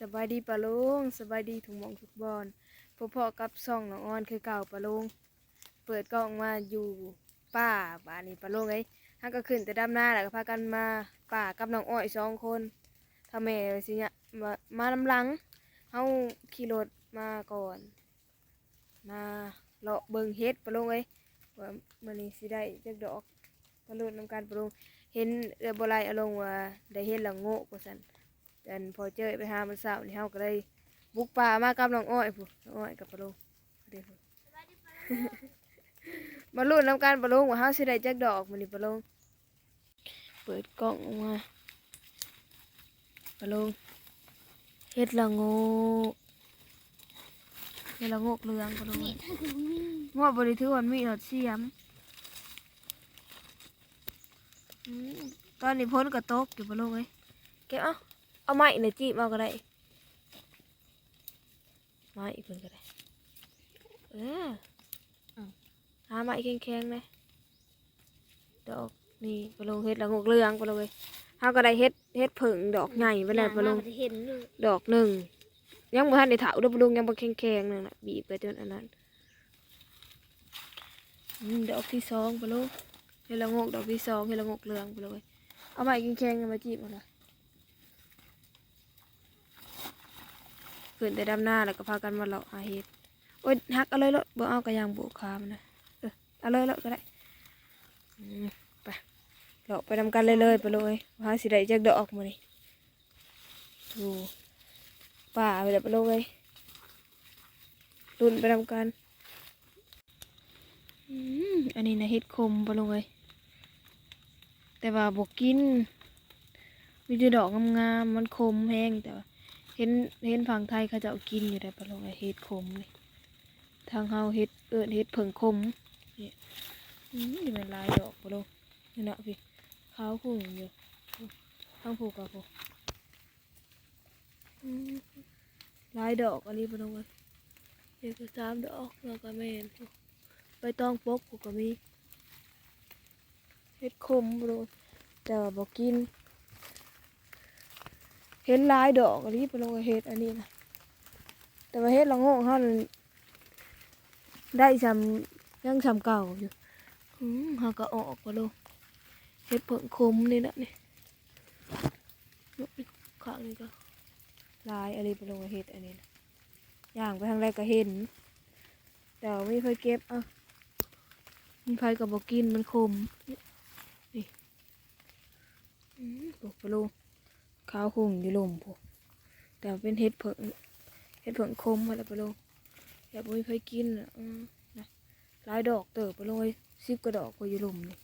สบายดีปะลุงสบายดีถุงมองทุกบอนพบพอกับซ่องน้องออนคือเก่าปะลุงเปิดกล้องมาอยู่ป่าบ้านนี้ปะลุงไอ้ฮักก็ขึ้นแต่ดำหน้าแล้วก็พากันมาป่ากับน้องอ้อยสองคนทำแม่สิเนี่ยมามาลำหลังเฮาขี่รถมาก่อน มาเลาะเบิงเฮ็ดปะลุงเอ้ว่ามันนี้สิได้จักดอกปะลุงนำการปะลุงเห็นเรือบ่ไหลเอาลงว่าได้เฮ็ดละโง่กว่าซั่น แต่พอเจอไปหามันเศร้านี่เฮาก็เลยบุกป่ามากับน้องอ้อยผู้น้องอ้อยกับปลาลุงเดี๋ยวพู้มาลุ้นนำการปลาลุงว่าเฮาสิได้จักดอกมื้อนี้ปลาลุงเปิดกล้องออกมาปลาลุงเฮ็ดละโงกเฮ็ดละโงกเหลืองปลาลุงงวดบ่ได้ถือว่ามีหอดเสียมอืมตอนนี้พ้นก็ตกอยู่ปลาลุงเอ้ยเก็บเอา เอาไม้ในจีบเอาก็ได้ไม้อีกเพิ่นก็ได้เออหาไม้แข็งๆเลยดอกนี่ปลงเฮ็ดละงกเรืองปลงเลยเฮาก็ได้เฮ็ดเฮ็ดผึ่งดอกใหญ่ไปแล้วปลงเห็นอยู่ดอกหนึ่งยังบ่ทันได้เถาเด้อปลงยังบ่แข็งๆนึงน่ะบีบไปจนอันนั้นอืมดอกที่สองปลงเฮ็ดละงกดอกที่สองเฮ็ดละงกเรืองปลงเลยเอาไม้แข็งๆมาจีบเอาล่ะ ขึ้นแต่ดำหน้าแล้วก็พากันมาเลาะหาเห็ดโอ้ยหักเอาเลยละบ่เอากระยางโบกขามนะเออเอาเลยละก็ได้ไปเลาะไปทำกันเลยเลยไปเลยว่าสิได้จักดอกมานี่ดูป่าไปเลยไปเลยรุนไปทำกันอันนี้นะเห็ดคมไปเลยแต่ว่าบกกินมีแต่ดอกงามๆมันคมแห้งแต่ว่า เห็นเห็นฝั่งไทยเขาจะเอากินอยู่ได้ปะลงเห็ดขมเลยทางเฮาเห็ดเอิ้นเห็ดเผิงขมนี่อืมนี่มันลายดอกปะลงนี่นะพี่ขาวหุ่งอยู่ทางผูกกับผูกลายดอกอันนี้ปะลงเลยเด็กก็สามดอกแล้วก็แม่นพู้ใบตองปกผูกก็มีเห็ดขมปะลงแต่ว่าบอกกิน เห็นลายดอกอันนี้เป็นลงเห็ดอันนี้นะแต่ว่าเห็ดละโงงเขานั่นได้ซ้ำยังซ้ำเก่าอยู่อืมเขาก็ออกไปลงเห็ดเผิ่งคมนี่นะนี่ยกข้างนี้ก็ลายอันนี้เป็นลงเห็ดอันนี้นะย่างไปทางใดก็เห็นแต่ไม่เคยเก็บอะมีไฟกับบอกกินมันคมนี่นี่ปลูกไปลง ขาวหุ่งอยู่ลมพวกแต่เป็นเห็ดเผิงเห็ดเผิงคมอะไรไปลงอย่าไปเคยกินอะนะหลายดอกเติบไปเลงไอ้สิบกระดอกก็อยู่ลมนี่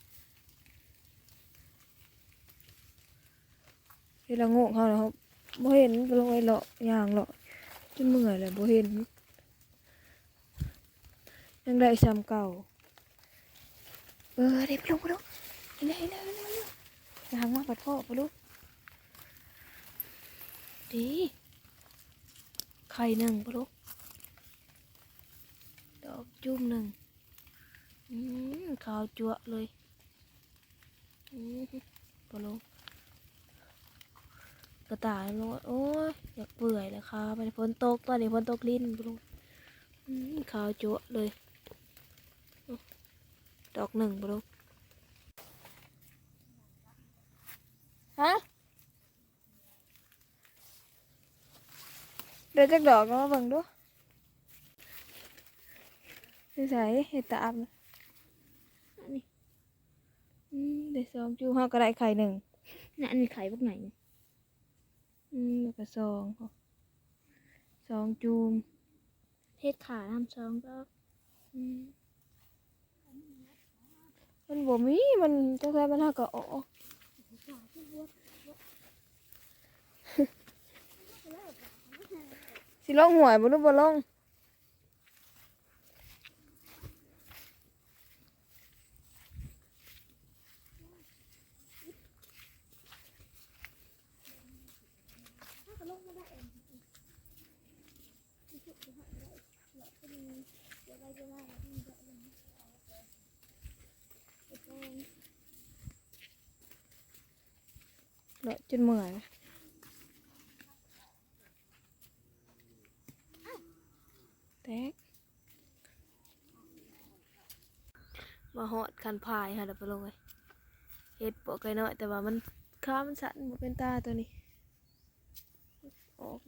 เห็ดละโงกเขาเนาะบ่เห็นไปลงไอ้เลาะยางเลาะจนเมื่อยเลยบ่เห็นยังได้ซ้ำเก่า เออได้ไปลงไปลงเห็นแล้วเห็นแล้วเห็นแล้วเห็วยางมาปัดพ่อไปลูก ดีไข่หนึ่งปลูกดอกจุ่มหนึ่งอืมขาวจั่วเลยอืมปลูกกระต่ายลงโอ้ยอยากเปื่อยแล้วค่ะไปฝนตกตอนนี้ฝนตกลิ้นปลูกอืมขาวจั่วเลย ดอกหนึ่งปลูกฮะ เดี๋ยวจักดอกเนาะเบิ่งดูนี่ใส่เห็ดตาบนะอันนี้อืมเดี๋ยวสองจูห้าก็ได้ไข่หนึ่งน่ะอันนี้ไข่พวกไหนอืมแล้วก็สองสองจูมเทศขาทำซองก็อืมมันบ่มีมันจักแค่มันห้าก็ออก สิลงหวยบ่รู้บ่ลงเลาะจนเมื่อย ตกมาหอดคันพายค่ะเดี๋ยวไปลงเลยเฮ็ดปอกไก่น้อยแต่ว่ามันขามันสั่นบ่เป็นตาตัวนี้ออก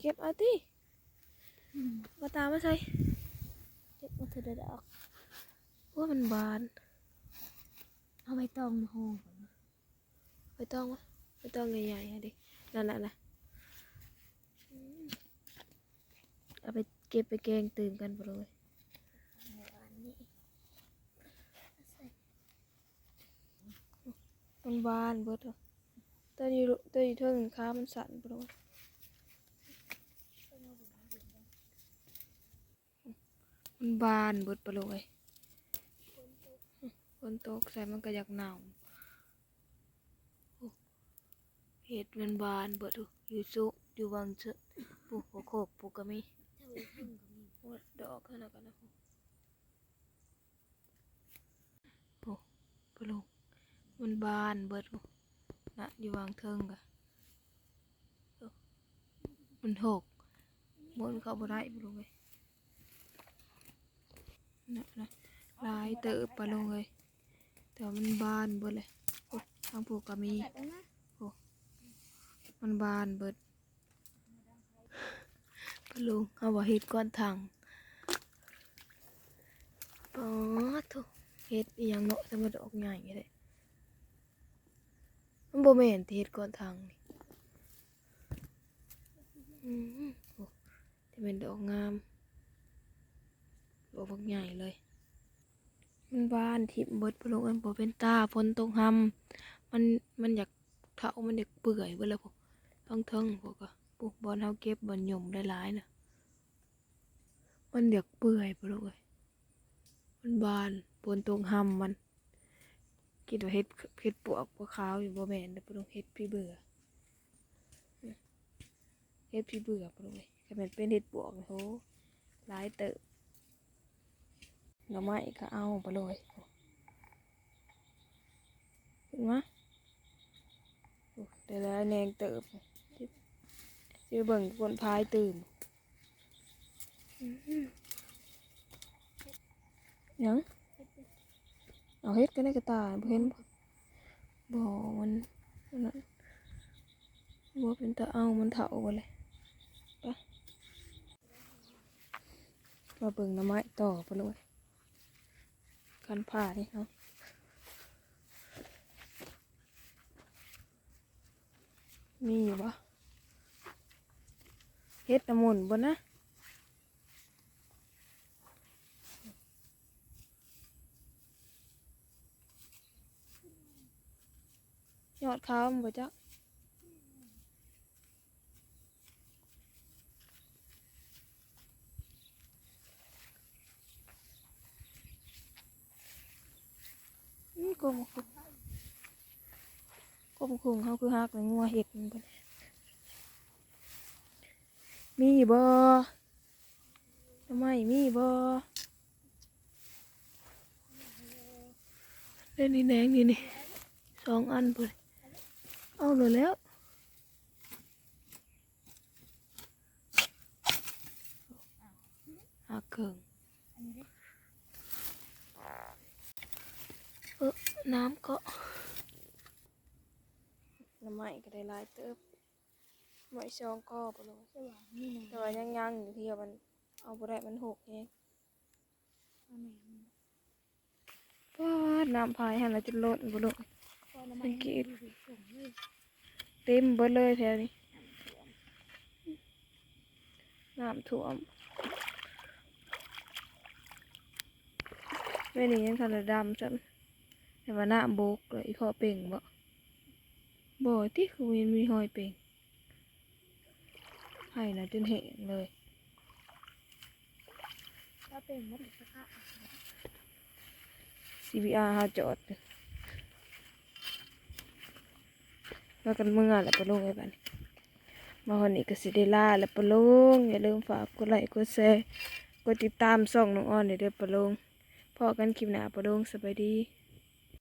เก็บเอาติกระตามาใส่เจ็บมาเธอได้ดอกว่ามันบาน เอาใบตองมาห่อก่อนนะไปต้องวะ ไปต้องใหญ่ๆอะดินั่นน่ะนะเอาไปเก็บไปแกงตื่มกันไปเลยมันบานเบิดเหรอตัวอยู่ตัวอยู่เทิงขามันสั่นไปเลยมันบานเบิดไปเลยฝนตกใส่มันก็อยากหนาวโอ้ เห็ดมันบานเบิดอยู่อยู่ซุอยู่วังเชอะปลูกหัวโขกปลูกก็มีถ้าไว้พึ่งก็มีโอ้ดอกขนาดกันนะโอ้ปลูกมันบานเบิดอยู่นะอยู่วางเทิงกะมันหกบนเขาบ่ได้ปลูกเลยนะนะหลายเติบปลงเลยแต่มันบานเบิดเลยโอ้ทางปลูกก็มีตัดออกนะมั มันบานเบิดปลุงเอาว่เฮ็ดก้อนถังอ๋อทุเฮ็ดอีหยังเนาะแต่มันดอกใหญ่เลยมันบ่แม่นที่เฮ็ดก้อนถังนี่อืมโอ้ที่เป็นดอกงามดอกบักใหญ่เลย มันบานทิ่มเบิดปลุงมันบ่เป็นตาฝนตกหำมันมันอยากเถามันอยากเปื่อยเบิดแล้วพวก ต้องเทิงพวกก็ปลูกบอลเฮาเก็บบอลหย่มได้หลายนะมันเดือกเปื่อยไปเลยมันบานปนตรงหำมันคิดว่าเฮ็ดเฮ็ดปวกปวขาวอยู่บ่แม่นเด้อปลงเฮ็ดพี่เบื่อเฮ็ดพี่เบื่อปลงเลยถ้ามันเป็นเฮ็ดปวกโหหลายเติบหน่อไม้ก็เอาไปเลยเห็นไหมเดี๋ยวแล้วแนงเติบ ชื่อเบิ่งคนพายตื่นยังเอาเฮ็ดกันได้กระตายบ่เห็นบ่บ่มันนนั้นบ่เป็นตาเอามันเถาบ่เลยไปมาเบิ่งน้ำไม้ต่อไปเลยกันผ่านี่เนาะมีอยู่ปะ เฮ็ดน้ำมนต์บนนะยอดขาวบ่จ๊ะกลมคุงกลมคุงเขาคือหักเลยงัวเห็ดมันเพิ่น มีบ่ทำไมมีบ่เล่นนี่แดงนี่นี่สองอันเพิ่นเอาเลยแล้วหักเกิงอันนี้ดิเออน้ำก็น้ำไหม้ก็ได้ลายเติบ ไหม้ซองก็ไปเลยสว่างนี่นะแต่ว่ายังยังอยู่ที่ว่ามันเอาบ่ได้มันหกเองอันไหนมันว้าน้ำพายหันแล้วจะลดบ่ลงพอน้ำสัมันงเกตดูดิส่งเลยเต็มเบิดเลยแถวนี้น้ำท่วมไม่นี่ยังทันได้ดำจังแต่ว่าน้ำโบกเลยอีพอเป่งบ่บ่ที่คือมีมีหอยเป่ง ให้นะจนแห้งเลยถ้าเป็นมันจะฆ่า CBR หาจอดแล้วกันเมื่อแหละปะลุงไอ้บ้านมาวันนี้ก็สิได้ลาแล้วปะลุงอย่าลืมฝากกดไลค์กดแชร์กดติดตามส่องน้องอ้อนเด้อเด้อปะลุงพอกันคลิปหน้าปะลุงสบายดี